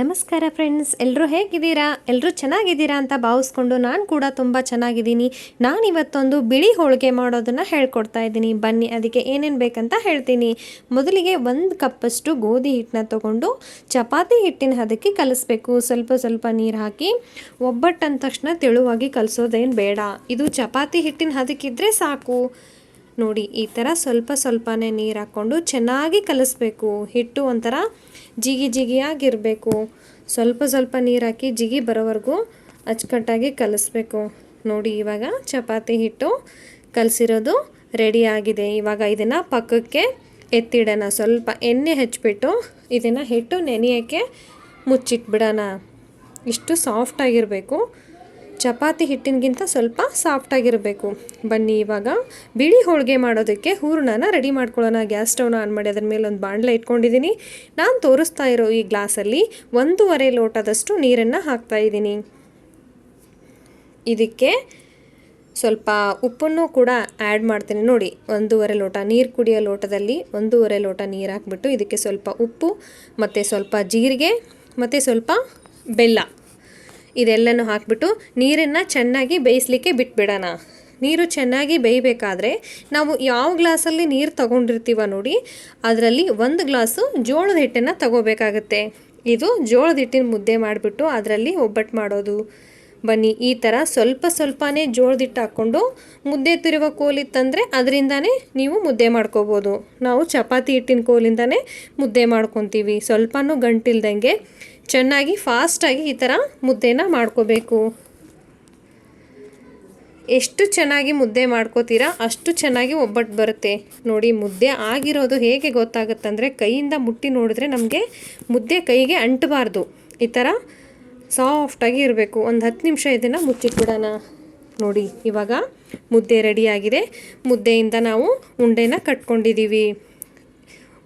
ನಮಸ್ಕಾರ ಫ್ರೆಂಡ್ಸ್ ಎಲ್ಲರೂ ಹೇಗಿದ್ದೀರಾ? ಎಲ್ಲರೂ ಚೆನ್ನಾಗಿದ್ದೀರಾ ಅಂತ ಭಾವಿಸ್ಕೊಂಡು ನಾನು ಕೂಡ ತುಂಬ ಚೆನ್ನಾಗಿದ್ದೀನಿ. ನಾನು ಇವತ್ತೊಂದು ಬಿಳಿ ಹೋಳಿಗೆ ಮಾಡೋದನ್ನು ಹೇಳ್ಕೊಡ್ತಾ ಇದ್ದೀನಿ. ಬನ್ನಿ, ಅದಕ್ಕೆ ಏನೇನು ಬೇಕಂತ ಹೇಳ್ತೀನಿ. ಮೊದಲಿಗೆ ಒಂದು ಕಪ್ಪಷ್ಟು ಗೋಧಿ ಹಿಟ್ಟನ್ನ ತೊಗೊಂಡು ಚಪಾತಿ ಹಿಟ್ಟಿನ ಹದಕ್ಕೆ ಕಲಿಸ್ಬೇಕು. ಸ್ವಲ್ಪ ಸ್ವಲ್ಪ ನೀರು ಹಾಕಿ ಒಬ್ಬಟ್ಟು ಅಂದ ತಕ್ಷಣ ತೆಳುವಾಗಿ ಕಲಿಸೋದೇನು ಬೇಡ. ಇದು ಚಪಾತಿ ಹಿಟ್ಟಿನ ಹದಕ್ಕಿದ್ರೆ ಸಾಕು. ನೋಡಿ, ಈ ಥರ ಸ್ವಲ್ಪ ಸ್ವಲ್ಪನೇ ನೀರು ಹಾಕ್ಕೊಂಡು ಚೆನ್ನಾಗಿ ಕಲಿಸ್ಬೇಕು. ಹಿಟ್ಟು ಒಂಥರ ಜಿಗಿ ಜಿಗಿಯಾಗಿರಬೇಕು. ಸ್ವಲ್ಪ ಸ್ವಲ್ಪ ನೀರು ಹಾಕಿ ಜಿಗಿ ಬರೋವರೆಗೂ ಅಚ್ಚುಕಟ್ಟಾಗಿ ಕಲಿಸ್ಬೇಕು. ನೋಡಿ, ಇವಾಗ ಚಪಾತಿ ಹಿಟ್ಟು ಕಲಸಿರೋದು ರೆಡಿ ಆಗಿದೆ. ಇವಾಗ ಇದನ್ನು ಪಕ್ಕಕ್ಕೆ ಎತ್ತಿಡೋಣ. ಸ್ವಲ್ಪ ಎಣ್ಣೆ ಹಚ್ಚಿಬಿಟ್ಟು ಇದನ್ನು ಹಿಟ್ಟು ನೆನೆಯೋಕ್ಕೆ ಮುಚ್ಚಿಟ್ಬಿಡೋಣ. ಇಷ್ಟು ಸಾಫ್ಟಾಗಿರಬೇಕು ಚಪಾತಿ ಹಿಟ್ಟಿನಗಿಂತ ಸ್ವಲ್ಪ ಸಾಫ್ಟಾಗಿರಬೇಕು ಬನ್ನಿ ಇವಾಗ ಬಿಳಿ ಹೋಳಿಗೆ ಮಾಡೋದಕ್ಕೆ ಹೂರಣನ ರೆಡಿ ಮಾಡ್ಕೊಳ್ಳೋಣ. ಗ್ಯಾಸ್ ಸ್ಟವ್ನ ಆನ್ ಮಾಡಿ ಅದ್ರ ಮೇಲೆ ಒಂದು ಬಾಣಲೆ ಇಟ್ಕೊಂಡಿದ್ದೀನಿ. ನಾನು ತೋರಿಸ್ತಾ ಇರೋ ಈ ಗ್ಲಾಸಲ್ಲಿ ಒಂದೂವರೆ ಲೋಟದಷ್ಟು ನೀರನ್ನು ಹಾಕ್ತಾ ಇದ್ದೀನಿ. ಇದಕ್ಕೆ ಸ್ವಲ್ಪ ಉಪ್ಪನ್ನು ಕೂಡ ಆ್ಯಡ್ ಮಾಡ್ತೀನಿ. ನೋಡಿ, ಒಂದೂವರೆ ಲೋಟ ನೀರು ಕುಡಿಯೋ ಲೋಟದಲ್ಲಿ ಒಂದೂವರೆ ಲೋಟ ನೀರು ಹಾಕ್ಬಿಟ್ಟು ಇದಕ್ಕೆ ಸ್ವಲ್ಪ ಉಪ್ಪು, ಮತ್ತು ಸ್ವಲ್ಪ ಜೀರಿಗೆ, ಮತ್ತು ಸ್ವಲ್ಪ ಬೆಲ್ಲ. ಇದೆಲ್ಲನೂ ಹಾಕಿಬಿಟ್ಟು ನೀರನ್ನು ಚೆನ್ನಾಗಿ ಬೇಯಿಸ್ಲಿಕ್ಕೆ ಬಿಟ್ಬಿಡೋಣ. ನೀರು ಚೆನ್ನಾಗಿ ಬೇಯಬೇಕಾದ್ರೆ ನಾವು ಯಾವ ಗ್ಲಾಸಲ್ಲಿ ನೀರು ತಗೊಂಡಿರ್ತೀವ ನೋಡಿ, ಅದರಲ್ಲಿ ಒಂದು ಗ್ಲಾಸು ಜೋಳದ ಹಿಟ್ಟನ್ನು ತಗೋಬೇಕಾಗುತ್ತೆ. ಇದು ಜೋಳದ ಹಿಟ್ಟಿನ ಮುದ್ದೆ ಮಾಡಿಬಿಟ್ಟು ಅದರಲ್ಲಿ ಒಬ್ಬಟ್ಟು ಮಾಡೋದು. ಬನ್ನಿ, ಈ ಥರ ಸ್ವಲ್ಪ ಸ್ವಲ್ಪನೇ ಜೋಳದ ಹಿಟ್ಟು ಹಾಕ್ಕೊಂಡು ಮುದ್ದೆ ತಿರುವ ಕೋಲಿತ್ತಂದರೆ ಅದರಿಂದನೇ ನೀವು ಮುದ್ದೆ ಮಾಡ್ಕೋಬೋದು. ನಾವು ಚಪಾತಿ ಹಿಟ್ಟಿನ ಕೋಲಿಂದನೇ ಮುದ್ದೆ ಮಾಡ್ಕೊತೀವಿ. ಸ್ವಲ್ಪನೂ ಗಂಟಿಲ್ದಂಗೆ ಚೆನ್ನಾಗಿ ಫಾಸ್ಟಾಗಿ ಈ ಥರ ಮುದ್ದೆನ ಮಾಡ್ಕೋಬೇಕು. ಎಷ್ಟು ಚೆನ್ನಾಗಿ ಮುದ್ದೆ ಮಾಡ್ಕೋತೀರಾ ಅಷ್ಟು ಚೆನ್ನಾಗಿ ಒಬ್ಬಟ್ಟು ಬರುತ್ತೆ. ನೋಡಿ, ಮುದ್ದೆ ಆಗಿರೋದು ಹೇಗೆ ಗೊತ್ತಾಗುತ್ತಂದರೆ ಕೈಯಿಂದ ಮುಟ್ಟಿ ನೋಡಿದ್ರೆ ನಮಗೆ ಮುದ್ದೆ ಕೈಗೆ ಅಂಟಬಾರ್ದು. ಈ ಥರ ಸಾಫ್ಟಾಗಿ ಇರಬೇಕು. ಒಂದು ಹತ್ತು ನಿಮಿಷ ಇದನ್ನು ಮುಚ್ಚಿಟ್ಬಿಡೋಣ. ನೋಡಿ, ಇವಾಗ ಮುದ್ದೆ ರೆಡಿಯಾಗಿದೆ ಮುದ್ದೆಯಿಂದ ನಾವು ಉಂಡೆನ ಕಟ್ಕೊಂಡಿದ್ದೀವಿ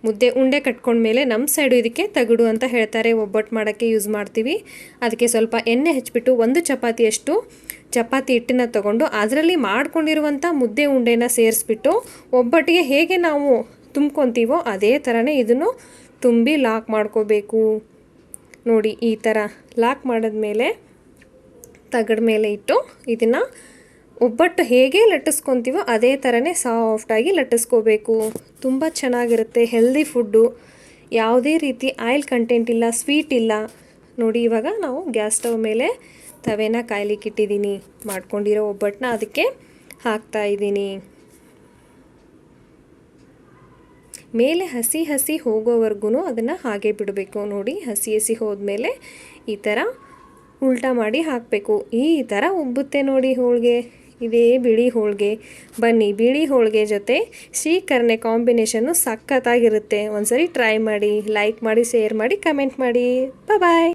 ಮುದ್ದೆ ಉಂಡೆ ಕಟ್ಕೊಂಡ್ಮೇಲೆ ನಮ್ಮ ಸೈಡು ಇದಕ್ಕೆ ತಗಡು ಅಂತ ಹೇಳ್ತಾರೆ. ಒಬ್ಬಟ್ಟು ಮಾಡೋಕ್ಕೆ ಯೂಸ್ ಮಾಡ್ತೀವಿ. ಅದಕ್ಕೆ ಸ್ವಲ್ಪ ಎಣ್ಣೆ ಹಚ್ಚಿಬಿಟ್ಟು ಒಂದು ಚಪಾತಿಯಷ್ಟು ಚಪಾತಿ ಹಿಟ್ಟನ್ನ ತಗೊಂಡು ಅದರಲ್ಲಿ ಮಾಡ್ಕೊಂಡಿರುವಂಥ ಮುದ್ದೆ ಉಂಡೆನ ಸೇರಿಸ್ಬಿಟ್ಟು ಒಬ್ಬಟ್ಟಿಗೆ ಹೇಗೆ ನಾವು ತುಂಬ್ಕೊತೀವೋ ಅದೇ ಥರನೇ ಇದನ್ನು ತುಂಬಿ ಲಾಕ್ ಮಾಡ್ಕೋಬೇಕು. ನೋಡಿ ಈ ಥರ ಲಾಕ್ ಮಾಡಿದ್ಮೇಲೆ ತಗಡ ಮೇಲೆ ಇಟ್ಟು ಇದನ್ನು ಒಬ್ಬಟ್ಟು ಹೇಗೆ ಲಟ್ಟಿಸ್ಕೊತೀವೋ ಅದೇ ಥರನೇ ಸಾಫ್ಟಾಗಿ ಲಟ್ಟಿಸ್ಕೋಬೇಕು. ತುಂಬ ಚೆನ್ನಾಗಿರುತ್ತೆ ಹೆಲ್ದಿ ಫುಡ್ಡು ಯಾವುದೇ ರೀತಿ ಆಯಿಲ್ ಕಂಟೆಂಟ್ ಇಲ್ಲ ಸ್ವೀಟ್ ಇಲ್ಲ. ನೋಡಿ, ಇವಾಗ ನಾವು ಗ್ಯಾಸ್ ಸ್ಟವ್ ಮೇಲೆ ತವೆನ ಕಾಯ್ಲಿಕ್ಕೆ ಇಟ್ಟಿದ್ದೀನಿ. ಮಾಡ್ಕೊಂಡಿರೋ ಒಬ್ಬಟ್ಟನ್ನ ಅದಕ್ಕೆ ಹಾಕ್ತಾ ಇದ್ದೀನಿ. ಮೇಲೆ ಹಸಿ ಹಸಿ ಹೋಗೋವರೆಗೂ ಅದನ್ನು ಹಾಗೆ ಬಿಡಬೇಕು. ನೋಡಿ, ಹಸಿ ಹಸಿ ಹೋದ್ಮೇಲೆ ಈ ಥರ ಉಲ್ಟಾ ಮಾಡಿ ಹಾಕಬೇಕು. ಈ ಥರ ಉಬ್ಬುತ್ತೆ ನೋಡಿ ಹೋಳಿಗೆ. ಇದೇ ಬಿಳಿ ಹೋಳಿಗೆ. ಬನ್ನಿ, ಬಿಳಿ ಹೋಳಿಗೆ ಜೊತೆ ಶ್ರೀಕರ್ಣೆ ಕಾಂಬಿನೇಷನ್ನು ಸಖತ್ತಾಗಿರುತ್ತೆ. ಒಂದ್ಸರಿ ಟ್ರೈ ಮಾಡಿ ಲೈಕ್ ಮಾಡಿ ಶೇರ್ ಮಾಡಿ ಕಮೆಂಟ್ ಮಾಡಿ. ಬಾಯ್